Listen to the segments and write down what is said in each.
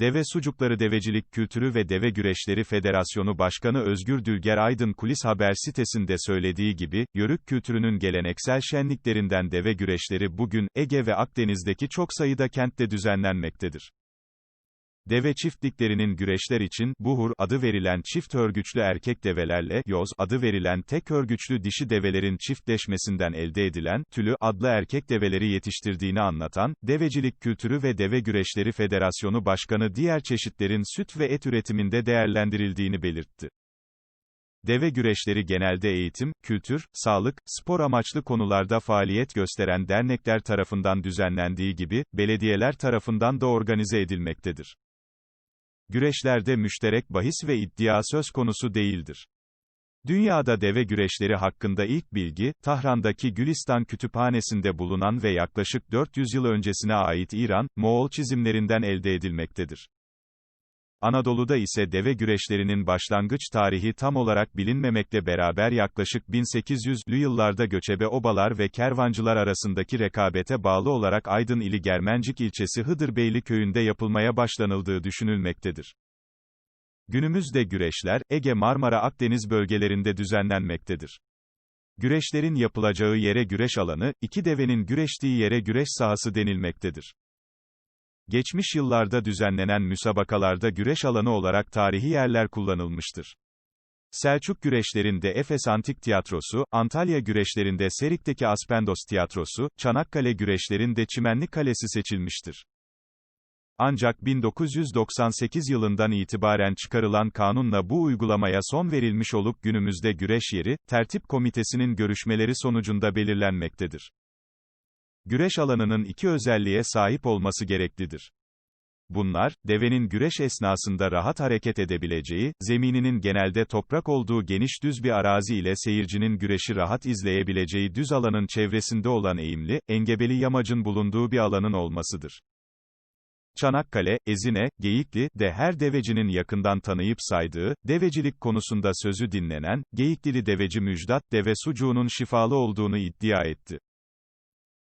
Deve Sucukları Devecilik Kültürü ve Deve Güreşleri Federasyonu Başkanı Özgür Dülger Aydın Kulis Haber sitesinde söylediği gibi, yörük kültürünün geleneksel şenliklerinden deve güreşleri bugün, Ege ve Akdeniz'deki çok sayıda kentte düzenlenmektedir. Deve çiftliklerinin güreşler için, buhur adı verilen çift örgüçlü erkek develerle, yoz adı verilen tek örgüçlü dişi develerin çiftleşmesinden elde edilen, tülü adlı erkek develeri yetiştirdiğini anlatan, Devecilik Kültürü ve Deve Güreşleri Federasyonu Başkanı diğer çeşitlerin süt ve et üretiminde değerlendirildiğini belirtti. Deve güreşleri genelde eğitim, kültür, sağlık, spor amaçlı konularda faaliyet gösteren dernekler tarafından düzenlendiği gibi, belediyeler tarafından da organize edilmektedir. Güreşlerde müşterek bahis ve iddia söz konusu değildir. Dünyada deve güreşleri hakkında ilk bilgi, Tahran'daki Gülistan Kütüphanesi'nde bulunan ve yaklaşık 400 yıl öncesine ait İran, Moğol çizimlerinden elde edilmektedir. Anadolu'da ise deve güreşlerinin başlangıç tarihi tam olarak bilinmemekle beraber yaklaşık 1800'lü yıllarda göçebe obalar ve kervancılar arasındaki rekabete bağlı olarak Aydın ili Germencik ilçesi Hıdırbeyli köyünde yapılmaya başlanıldığı düşünülmektedir. Günümüzde güreşler, Ege Marmara Akdeniz bölgelerinde düzenlenmektedir. Güreşlerin yapılacağı yere güreş alanı, iki devenin güreştiği yere güreş sahası denilmektedir. Geçmiş yıllarda düzenlenen müsabakalarda güreş alanı olarak tarihi yerler kullanılmıştır. Selçuk güreşlerinde Efes Antik Tiyatrosu, Antalya güreşlerinde Serik'teki Aspendos Tiyatrosu, Çanakkale güreşlerinde Çimenli Kalesi seçilmiştir. Ancak 1998 yılından itibaren çıkarılan kanunla bu uygulamaya son verilmiş olup günümüzde güreş yeri, tertip komitesinin görüşmeleri sonucunda belirlenmektedir. Güreş alanının iki özelliğe sahip olması gereklidir. Bunlar, devenin güreş esnasında rahat hareket edebileceği, zemininin genelde toprak olduğu geniş düz bir arazi ile seyircinin güreşi rahat izleyebileceği düz alanın çevresinde olan eğimli, engebeli yamacın bulunduğu bir alanın olmasıdır. Çanakkale, Ezine, Geyikli de her devecinin yakından tanıyıp saydığı, devecilik konusunda sözü dinlenen, Geyiklili deveci Müjdat, deve sucuğunun şifalı olduğunu iddia etti.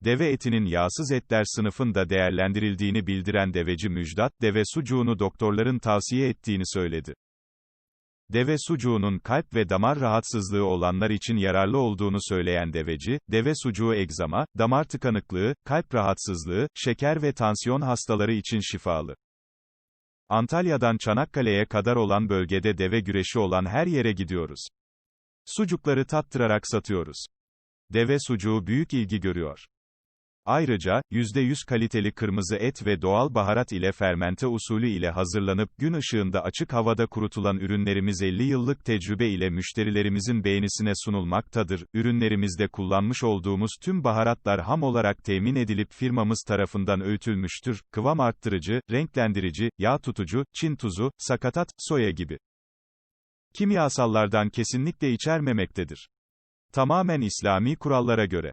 Deve etinin yağsız etler sınıfında değerlendirildiğini bildiren deveci Müjdat, deve sucuğunu doktorların tavsiye ettiğini söyledi. Deve sucuğunun kalp ve damar rahatsızlığı olanlar için yararlı olduğunu söyleyen deveci, deve sucuğu egzama, damar tıkanıklığı, kalp rahatsızlığı, şeker ve tansiyon hastaları için şifalı. Antalya'dan Çanakkale'ye kadar olan bölgede deve güreşi olan her yere gidiyoruz. Sucukları tattırarak satıyoruz. Deve sucuğu büyük ilgi görüyor. Ayrıca, %100 kaliteli kırmızı et ve doğal baharat ile fermente usulü ile hazırlanıp gün ışığında açık havada kurutulan ürünlerimiz 50 yıllık tecrübe ile müşterilerimizin beğenisine sunulmaktadır. Ürünlerimizde kullanmış olduğumuz tüm baharatlar ham olarak temin edilip firmamız tarafından öğütülmüştür. Kıvam arttırıcı, renklendirici, yağ tutucu, Çin tuzu, sakatat, soya gibi. Kimyasallardan kesinlikle içermemektedir. Tamamen İslami kurallara göre.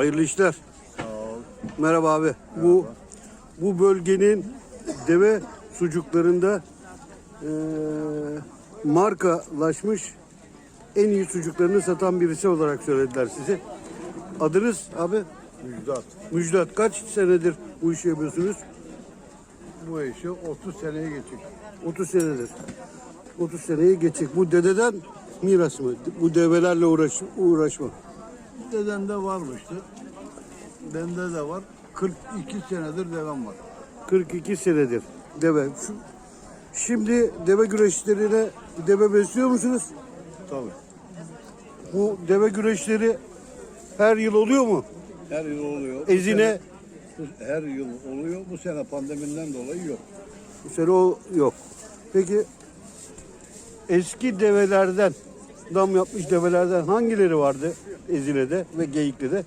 Hayırlı işler. Sağ ol. Merhaba abi. Bu bu bölgenin deve sucuklarında eee markalaşmış en iyi sucuklarını satan birisi olarak söylediler size. Adınız abi? Müjdat. Müjdat. Kaç senedir bu işi yapıyorsunuz? Bu işi 30 seneye geçecek. 30 senedir. 30 seneyi geçecek. Bu dededen miras mı? Bu develerle uğraş, uğraşma. Dedemde varmıştı. Bende de var. 42 senedir devam var. 42 senedir deve. Şu, şimdi deve güreşlerine deve besliyor musunuz? Tabii. Bu deve güreşleri her yıl oluyor mu? Her yıl oluyor. Bu Ezine sene- bu- her yıl oluyor. Bu sene pandemiden dolayı yok. bu sene o yok. Peki eski develerden dam yapmış develerden hangileri vardı Ezine'de ve Geyikli'de?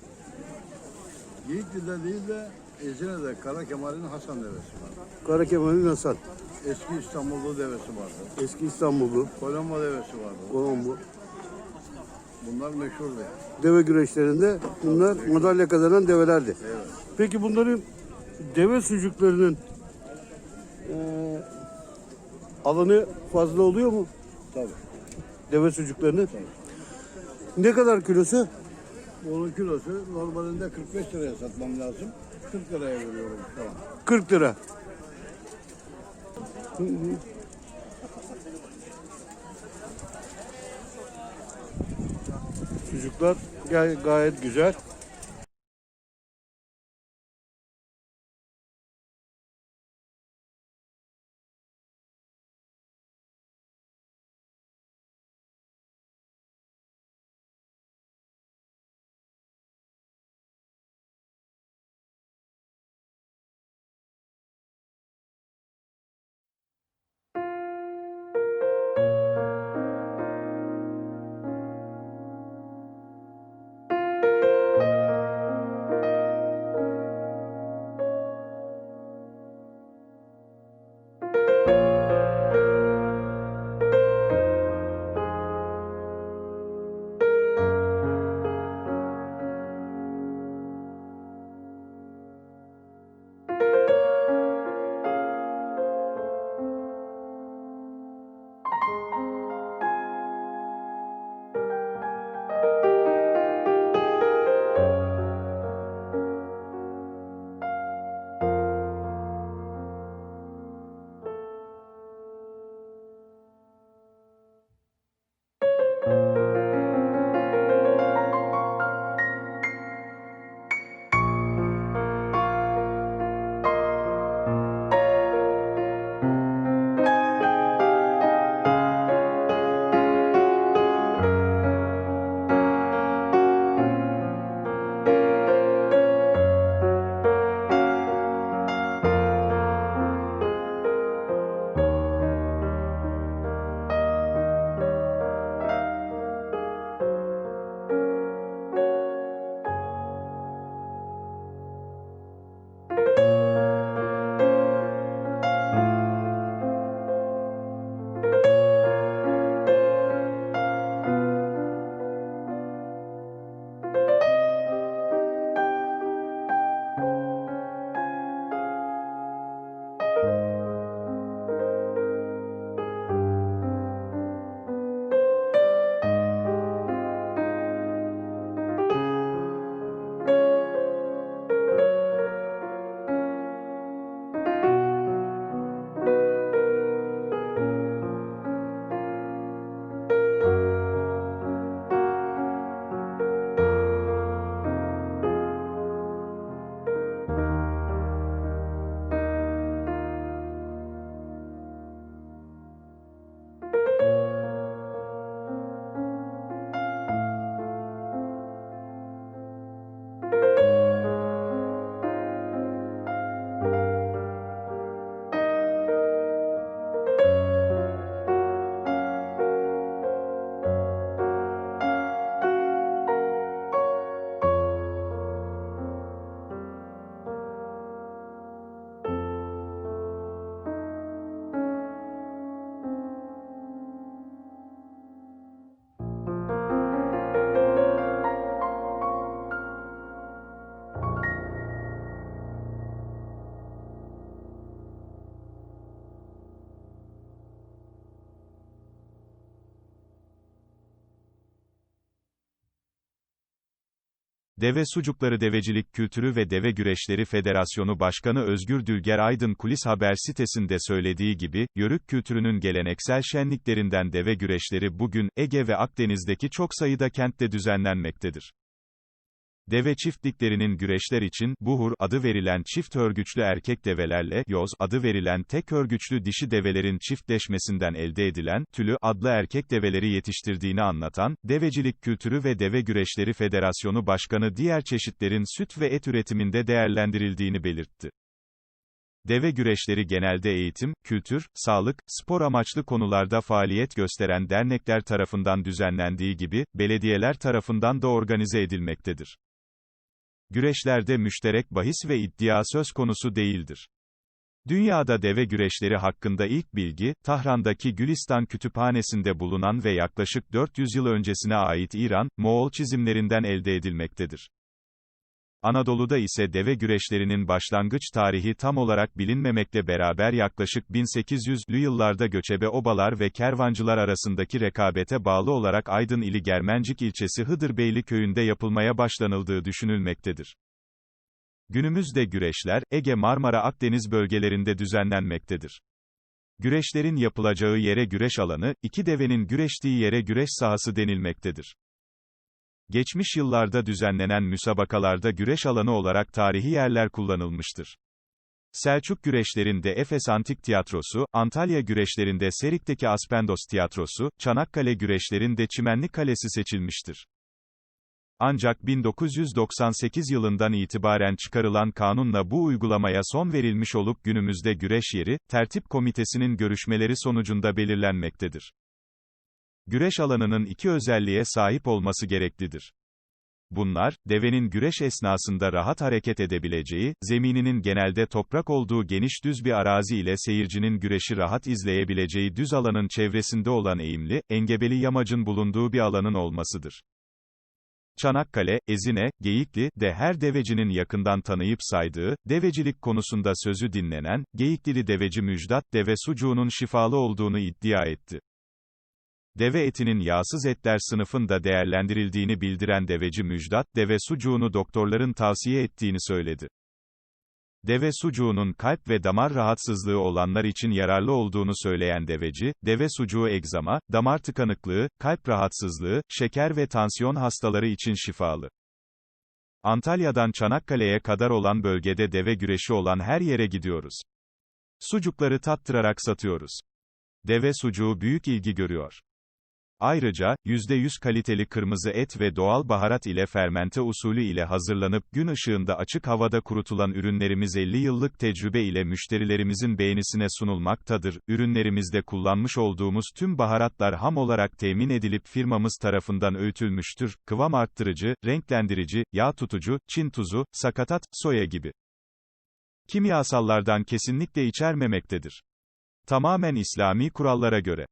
Yiğitli'de değil de Ezine'de Kara Kemal'in Hasan devesi var. Kara Kemal'in Hasan, Eski İstanbullu devesi vardı. eski İstanbullu, Kolombo devesi vardı. Kolombo. Bunlar meşhurdu. Deve güreşlerinde bunlar madalya kazanan develerdi. Evet. Peki bunların deve sucuklarının eee, alanı fazla oluyor mu? Tabii. Deve sucuklarını. Ne kadar kilosu? Onun kilosu normalinde 45 liraya satmam lazım. 40 liraya veriyorum şu an. 40 lira. Hı hı. Sucuklar gay- gayet güzel. Deve Sucukları Devecilik Kültürü ve Deve Güreşleri Federasyonu Başkanı Özgür Dülger Aydın Kulis Haber sitesinde söylediği gibi, yörük kültürünün geleneksel şenliklerinden deve güreşleri bugün, Ege ve Akdeniz'deki çok sayıda kentte düzenlenmektedir. Deve çiftliklerinin güreşler için, buhur adı verilen çift örgüçlü erkek develerle, yoz adı verilen tek örgüçlü dişi develerin çiftleşmesinden elde edilen, tülü adlı erkek develeri yetiştirdiğini anlatan, Devecilik Kültürü ve Deve Güreşleri Federasyonu Başkanı diğer çeşitlerin süt ve et üretiminde değerlendirildiğini belirtti. Deve güreşleri genelde eğitim, kültür, sağlık, spor amaçlı konularda faaliyet gösteren dernekler tarafından düzenlendiği gibi, belediyeler tarafından da organize edilmektedir. Güreşlerde müşterek bahis ve iddia söz konusu değildir. Dünyada deve güreşleri hakkında ilk bilgi, Tahran'daki Gülistan Kütüphanesi'nde bulunan ve yaklaşık 400 yıl öncesine ait İran, Moğol çizimlerinden elde edilmektedir. Anadolu'da ise deve güreşlerinin başlangıç tarihi tam olarak bilinmemekle beraber yaklaşık 1800'lü yıllarda göçebe obalar ve kervancılar arasındaki rekabete bağlı olarak Aydın ili Germencik ilçesi Hıdırbeyli köyünde yapılmaya başlanıldığı düşünülmektedir. Günümüzde güreşler, Ege Marmara Akdeniz bölgelerinde düzenlenmektedir. Güreşlerin yapılacağı yere güreş alanı, iki devenin güreştiği yere güreş sahası denilmektedir. Geçmiş yıllarda düzenlenen müsabakalarda güreş alanı olarak tarihi yerler kullanılmıştır. Selçuk güreşlerinde Efes Antik Tiyatrosu, Antalya güreşlerinde Serik'teki Aspendos Tiyatrosu, Çanakkale güreşlerinde Çimenli Kalesi seçilmiştir. Ancak 1998 yılından itibaren çıkarılan kanunla bu uygulamaya son verilmiş olup günümüzde güreş yeri, tertip komitesinin görüşmeleri sonucunda belirlenmektedir. Güreş alanının iki özelliğe sahip olması gereklidir. Bunlar, devenin güreş esnasında rahat hareket edebileceği, zemininin genelde toprak olduğu geniş düz bir arazi ile seyircinin güreşi rahat izleyebileceği düz alanın çevresinde olan eğimli, engebeli yamacın bulunduğu bir alanın olmasıdır. Çanakkale, Ezine, Geyikli de her devecinin yakından tanıyıp saydığı, devecilik konusunda sözü dinlenen, Geyiklili deveci Müjdat, deve sucuğunun şifalı olduğunu iddia etti. Deve etinin yağsız etler sınıfında değerlendirildiğini bildiren deveci Müjdat, deve sucuğunu doktorların tavsiye ettiğini söyledi. Deve sucuğunun kalp ve damar rahatsızlığı olanlar için yararlı olduğunu söyleyen deveci, deve sucuğu egzama, damar tıkanıklığı, kalp rahatsızlığı, şeker ve tansiyon hastaları için şifalı. Antalya'dan Çanakkale'ye kadar olan bölgede deve güreşi olan her yere gidiyoruz. Sucukları tattırarak satıyoruz. Deve sucuğu büyük ilgi görüyor. Ayrıca, %100 kaliteli kırmızı et ve doğal baharat ile fermente usulü ile hazırlanıp gün ışığında açık havada kurutulan ürünlerimiz 50 yıllık tecrübe ile müşterilerimizin beğenisine sunulmaktadır. Ürünlerimizde kullanmış olduğumuz tüm baharatlar ham olarak temin edilip firmamız tarafından öğütülmüştür. Kıvam arttırıcı, renklendirici, yağ tutucu, Çin tuzu, sakatat, soya gibi. Kimyasallardan kesinlikle içermemektedir. Tamamen İslami kurallara göre.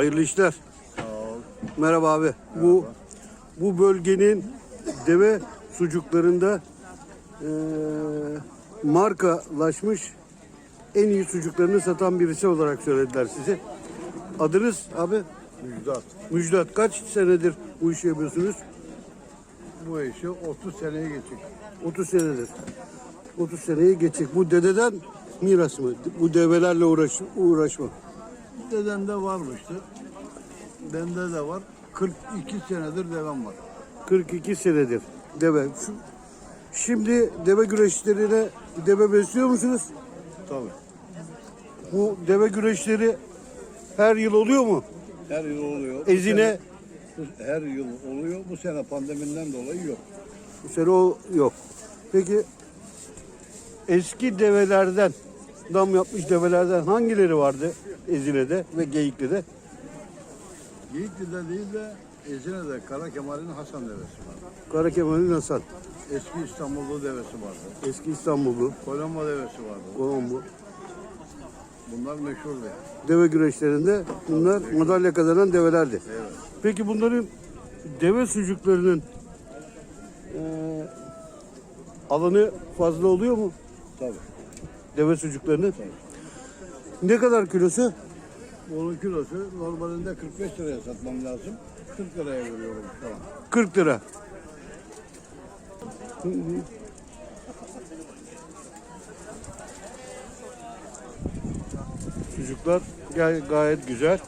Hayırlı işler. Sağ ol. Merhaba abi. Bu bu bölgenin deve sucuklarında eee markalaşmış en iyi sucuklarını satan birisi olarak söylediler size. Adınız abi? Müjdat. Müjdat. Kaç senedir bu işi yapıyorsunuz? Bu işi 30 seneye geçecek. 30 senedir. 30 seneyi geçecek. Bu dededen miras mı? Bu develerle uğraş, uğraşma. Dedemde varmıştı. Bende de var. 42 senedir devem var. 42 senedir deve. Şu, şimdi deve güreşlerine deve besliyor musunuz? Tabii. Bu deve güreşleri her yıl oluyor mu? Her yıl oluyor. Bu Ezine sene- her yıl oluyor. Bu sene pandemiden dolayı yok. bu sene o yok. Peki eski develerden dam yapmış develerden hangileri vardı Ezine'de ve Geyikli'de? Yiğitli'de değil de Ezine'de Kara Kemal'in Hasan devesi var. Kara Kemal'in Hasan, Eski İstanbullu devesi vardı. eski İstanbullu, Kolombo devesi vardı. Kolombo. Bunlar meşhurdu. Deve güreşlerinde bunlar madalya kazanan develerdi. Evet. Peki bunların deve sucuklarının eee, alanı fazla oluyor mu? Tabii. Deve sucuklarının. Ne kadar kilosu? Onun kilosu normalinde 45 liraya satmam lazım. 40 liraya veriyorum şu an. 40 lira. Sucuklar gay- gayet güzel.